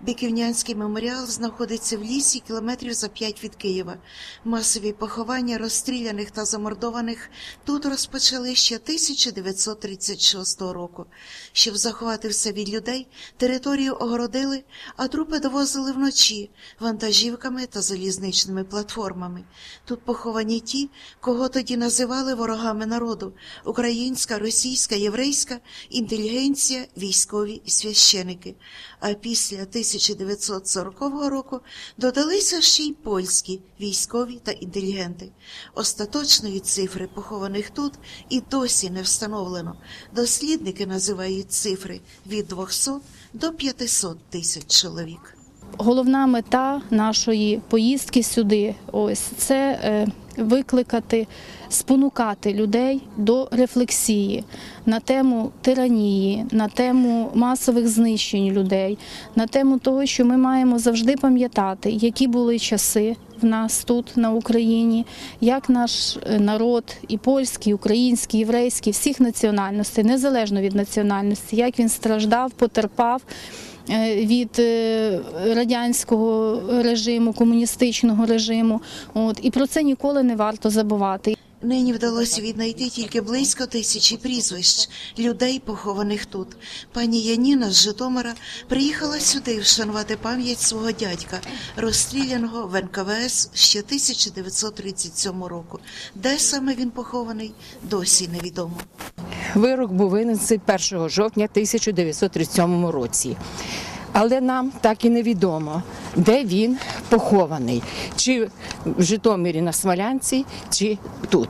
Биківнянський меморіал знаходиться в лісі кілометрів за п'ять від Києва. Масові поховання розстріляних та замордованих тут розпочали ще 1936 року. Щоб заховати все від людей, територію огородили, а трупи довозили вночі вантажівками та залізничними платформами. Тут поховані ті, кого тоді називали ворогами народу: українська, російська, єврейська, інтелігенція, військові і священики. А після 1940 року додалися ще й польські військові та інтелігенти. Остаточної цифри похованих тут і досі не встановлено. Дослідники називають цифри від 200 до 500 тисяч чоловік. Головна мета нашої поїздки сюди ось це е, викликати, спонукати людей до рефлексії на тему тиранії, на тему масових знищень людей, на тему того, що ми маємо завжди пам'ятати, які були часи в нас тут на Україні, як наш е, народ, і польський, і український, і єврейський, всіх національностей, незалежно від національності, як він страждав, потерпав від е, радянського режиму, комуністичного режиму. От і про це ніколи не варто забувати. Нині вдалося віднайти тільки близько тисячі прізвищ людей, похованих тут. Пані Яніна з Житомира приїхала сюди вшанувати пам'ять свого дядька, розстріляного в НКВС ще 1937 року. Де саме він похований, досі невідомо. Вирок був винесений 1 жовтня 1937 році. Але нам так і невідомо, де він похований, чи в Житомирі на Смолянці, чи тут.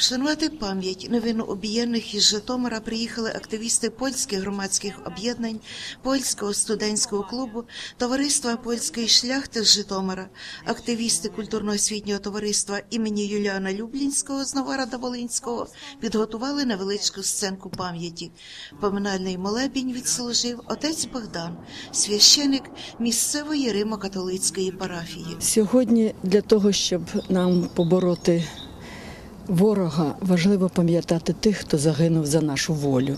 Вшанувати пам'ять невинно обієнних із Житомира приїхали активісти польських громадських об'єднань, польського студентського клубу, товариства польської шляхти з Житомира, активісти культурно-освітнього товариства імені Юліана Люблінського з Новгорода Волинського підготували невеличку сценку пам'яті. Поминальний молебінь відслужив отець Богдан, священик місцевої римо-католицької парафії. Сьогодні для того, щоб нам побороти ворога, важливо пам'ятати тих, хто загинув за нашу волю.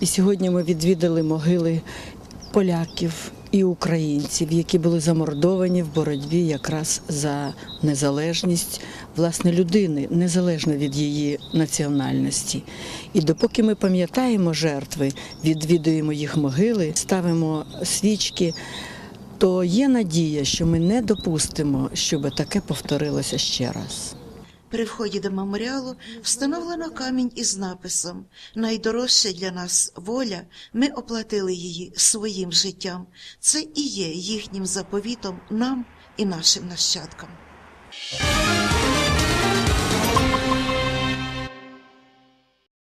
І сьогодні ми відвідали могили поляків і українців, які були замордовані в боротьбі якраз за незалежність власне людини, незалежно від її національності. І допоки ми пам'ятаємо жертви, відвідуємо їх могили, ставимо свічки то є надія, що ми не допустимо, щоб таке повторилося ще раз. При вході до меморіалу встановлено камінь із написом Найдорожча для нас воля, ми оплатили її своїм життям. Це і є їхнім заповітом нам і нашим нащадкам.